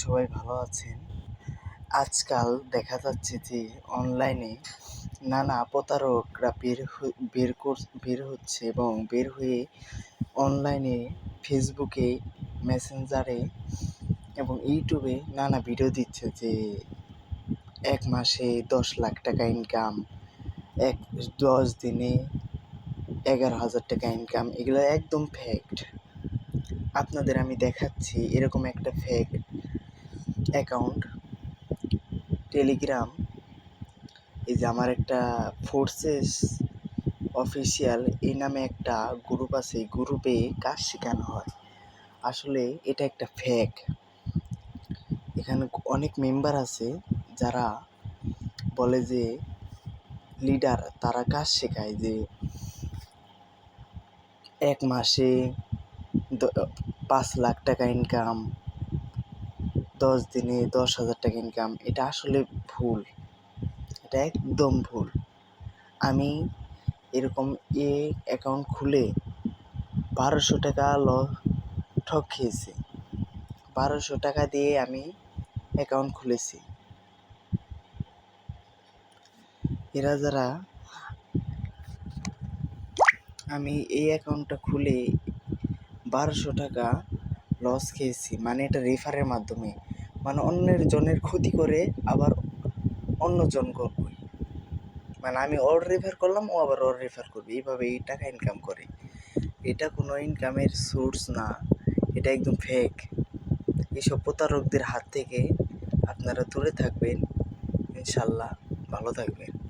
সবাই ভালো আছেন। আজকাল দেখা যাচ্ছে যে অনলাইনে নানা প্রতারকরা বের বের কর, বের হচ্ছে এবং বের হয়ে অনলাইনে ফেসবুকে মেসেঞ্জারে এবং ইউটিউবে নানা ভিডিও দিচ্ছে যে এক মাসে দশ লাখ টাকা ইনকাম এক, দশ দিনে এগারো হাজার টাকা ইনকাম এগুলো একদম ফ্যাক্ট আপনাদের আমি দেখাচ্ছি এরকম একটা ফেক অ্যাকাউন্ট, টেলিগ্রাম, এই যে আমার একটা ফোর্সেস অফিসিয়াল এই নামে একটা গ্রুপ আছে গ্রুপে কাজ শেখানো হয়। আসলে এটা একটা ফ্যাক এখানে অনেক মেম্বার আছে যারা বলে যে লিডার তারা কাজ শেখায় যে এক মাসে পাঁচ লাখ টাকা ইনকাম দশ দিনে দশ হাজার টাকা ইনকাম এটা আসলে ভুল। এটা একদম ভুল। আমি এরকম এ অ্যাকাউন্ট খুলে বারোশো টাকা ল ঠক খেয়েছি। বারোশো টাকা দিয়ে আমি অ্যাকাউন্ট খুলেছি। এরা যারা আমি এই অ্যাকাউন্টটা খুলে বারোশো টাকা লস খেয়েছি। মানে এটা রেফারের মাধ্যমে। মানে অন্যের জনের ক্ষতি করে আবার অন্য জন করবে। মানে আমি ওর রেফার করলাম, ও আবার ওর রেফার করবে। এইভাবে এই টাকা ইনকাম করে। এটা কোনো ইনকামের সোর্স না। এটা একদম ফেক এইসব প্রতারকদের হাত থেকে আপনারা দূরে থাকবেন। ইনশাল্লাহ, ভালো থাকবেন।